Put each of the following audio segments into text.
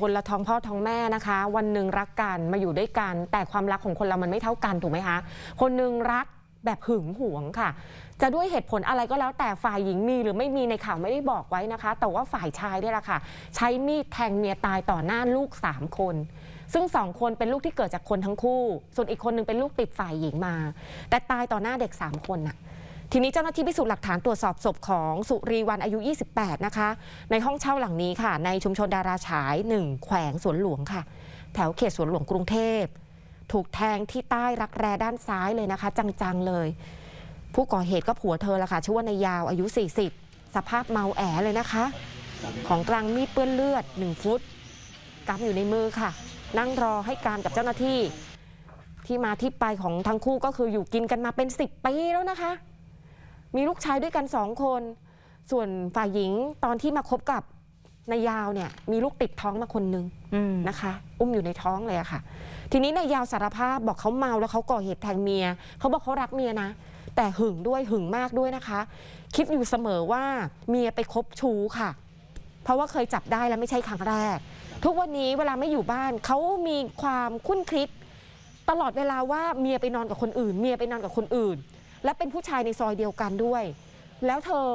คนละท้องพ่อท้องแม่นะคะ วันหนึ่งรักกันมาอยู่ด้วยกัน แต่ความรักของคนเรามันไม่เท่ากันถูกไหมคะ คนหนึ่งรักแบบหึงหวงค่ะ จะด้วยเหตุผลอะไรก็แล้วแต่ฝ่ายหญิงมีหรือไม่มีในข่าวไม่ได้บอกไว้นะคะ แต่ว่าฝ่ายชายเนี่ยแหละค่ะ ใช้มีดแทงเมียตายต่อหน้าลูก 3 คน ซึ่งสองคนเป็นลูกที่เกิดจากคนทั้งคู่ ส่วนอีกคนหนึงเป็นลูกติดฝ่ายหญิงมา แต่ตายต่อหน้าเด็ก 3 คนน่ะ ทีนี้เจ้าหน้าที่พิสูจน์หลักฐานตรวจสอบศพของสุรีวันอายุ 28 นะคะ ในห้องเช่าหลังนี้ค่ะ ในชุมชนดาราฉาย 1 แขวงสวนหลวงค่ะ แถวเขตสวนหลวงกรุงเทพ ถูกแทงที่ใต้รักแร้ด้านซ้ายเลยนะคะ จัง ๆ เลย ผู้ก่อเหตุก็ผัวเธอละค่ะชื่อว่านายยาวอายุ 40 สภาพเมาแอเลยนะคะ ของกลางมีดเปื้อนเลือด 1 ฟุตกำอยู่ในมือค่ะ นั่งรอให้การกับเจ้าหน้าที่ ที่มาที่ไปของทั้งคู่ก็คืออยู่กินกันมาเป็น 10ปีแล้วนะคะ มีลูกชายด้วยกันสองคน ส่วนฝ่ายหญิงตอนที่มาคบกับนายยาวเนี่ยมีลูกติดท้องมาคนนึงอืมนะคะ อุ้มอยู่ในท้องเลยอะค่ะ ทีนี้นายยาวสารภาพบอกเขาเมาแล้วเขาก่อเหตุแทงเมียเขาบอกเขารักเมียนะ แต่หึงด้วยหึงมากด้วยนะคะ คิดอยู่เสมอว่าเมียไปคบชู้ค่ะ เพราะว่าเคยจับได้แล้วไม่ใช่ครั้งแรก ทุกวันนี้เวลาไม่อยู่บ้านเขามีความคุ้นคิด ตลอดเวลาว่าเมียไปนอนกับคนอื่น เมียไปนอนกับคนอื่น และเป็นผู้ชายในซอยเดียวกันด้วย แล้วเธอ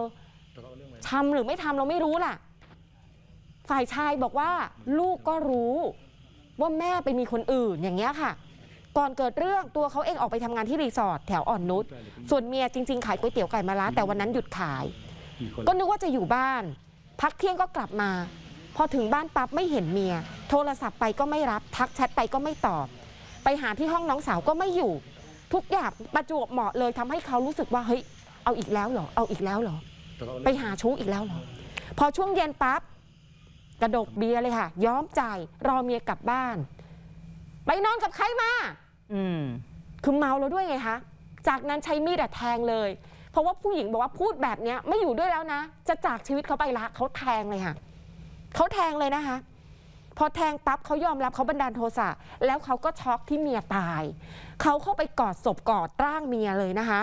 ทำหรือไม่ทำเราไม่รู้ล่ะ ฝ่ายชายบอกว่าลูกก็รู้ว่าแม่ไปมีคนอื่นอย่างเงี้ยค่ะ ก่อนเกิดเรื่องตัวเขาเองออกไปทำงานที่รีสอร์ทแถวอ่อนนุชส่วนเมียจริง ๆ ขายก๋วยเตี๋ยวไก่มาร้าแต่วันนั้นหยุดขาย ก็นึกว่าจะอยู่บ้าน พักเที่ยงก็กลับมา พอถึงบ้านปั๊บไม่เห็นเมีย โทรศัพท์ไปก็ไม่รับ ทักแชทไปก็ไม่ตอบ ไปหาที่ห้องน้องสาวก็ไม่อยู่ ทุกอย่างประจวบเหมาะเลยทำให้เขารู้สึกว่าเฮ้ยเอาอีกแล้วเหรอเอาอีกแล้วเหรอ ไปหาชู้อีกแล้วเหรอ พอช่วงเย็นปั๊บกระดกเบียร์เลยค่ะ ย้อมใจรอเมียกลับบ้าน ไปนอนกับใครมา อืม คือเมาแล้วด้วยไงคะ จากนั้นใช้มีดอะแทงเลย เพราะว่าผู้หญิงบอกว่าพูดแบบเนี้ยไม่อยู่ด้วยแล้วนะ จะจากชีวิตเขาไปละเขาแทงเลยค่ะ เขาแทงเลยนะคะ พอแทงตั๊บเขายอมรับเขาบันดาลโทสะแล้วเขาก็ช็อกที่เมียตาย เขาเข้าไปกอดศพกอดร่างเมียเลยนะคะ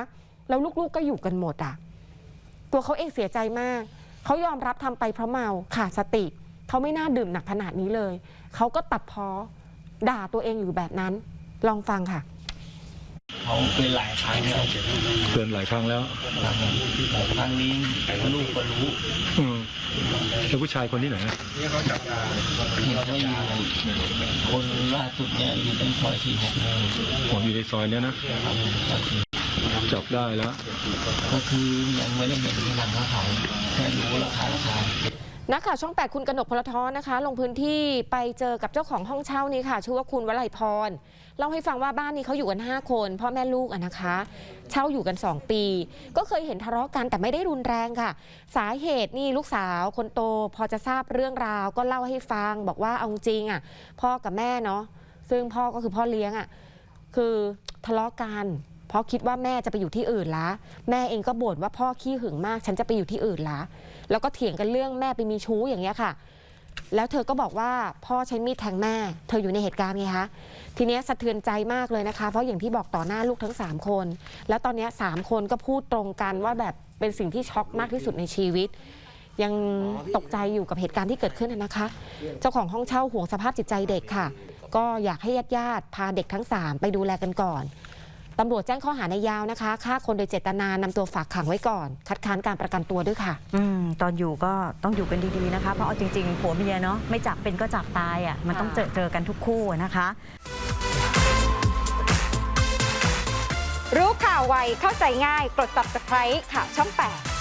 แล้วลูกๆก็อยู่กันหมดอะ ตัวเขาเองเสียใจมาก เขายอมรับทำไปเพราะเมาขาดสติ เขาไม่น่าดื่มหนักขนาดนี้เลย เขาก็ตัดพ้อด่าตัวเองอยู่แบบนั้น ลองฟังค่ะ เขาเป็นหลายครั้งแล้วเตือนหลายครั้งแล้วครั้งนี้ลูกก็รู้อืมแล้วผู้ชายคนที่ไหนอะเห็นว่าอยู่คนล่าสุดเนี่ยอยู่ในซอยสี่หกผมอยู่ในซอยเนี้ยนะจับได้แล้ว ก็คือยังไม่ได้เห็นที่หลังเขาเขาแค่รู้ราคาราคา นักข่าวช่อง 8 คุณกนกพลทรนะคะ ลงพื้นที่ไปเจอกับเจ้าของห้องเช่านี้ค่ะ ชื่อว่าคุณวลัยพร เล่าให้ฟังว่าบ้านนี้เขาอยู่กัน 5 คนพ่อแม่ลูกอะนะคะ เช่าอยู่กัน 2 ปี ก็เคยเห็นทะเลาะกันแต่ไม่ได้รุนแรงค่ะ สาเหตุนี่ลูกสาวคนโต พอจะทราบเรื่องราว ก็เล่าให้ฟังบอกว่าเอาจริงอะพ่อกับแม่เนาะซึ่งพ่อก็คือพ่อเลี้ยงอะคือทะเลาะกัน เพราะคิดว่าแม่จะไปอยู่ที่อื่นละแม่เองก็บ่นว่าพ่อขี้หึงมากฉันจะไปอยู่ที่อื่นละแล้วก็เถียงกันเรื่องแม่ไปมีชู้อย่างเงี้ยค่ะ แล้วเธอก็บอกว่าพ่อใช้มีดแทงแม่ เธออยู่ในเหตุการณ์ไงคะทีนี้สะเทือนใจมากเลยนะคะ เพราะอย่างที่บอกต่อหน้าลูกทั้ง 3 คน แล้วตอนนี้ยสามคนก็พูดตรงกันว่าแบบเป็นสิ่งที่ช็อกมากที่สุดในชีวิตยังตกใจอยู่กับเหตุการณ์ที่เกิดขึ้นนะคะ เจ้าของห้องเช่าห่วงสภาพจิตใจเด็กค่ะ ก็อยากให้ญาติญาติๆพาเด็กทั้ง 3 ไปดูแลกันก่อน ตำรวจแจ้งข้อหาในยาวนะคะฆ่าคนโดยเจตนานำตัวฝากขังไว้ก่อน คัดค้านการประกันตัวด้วยค่ะ อืมตอนอยู่ก็ต้องอยู่กันดีๆนะคะ เพราะเอาจริงๆผัวเมียเนาะไม่จับเป็นก็จับตายอะมันต้องเจอเจอกันทุกคู่อะนะคะ รู้ข่าวไวเข้าใจง่ายกด subscribe ข่าวช่อง 8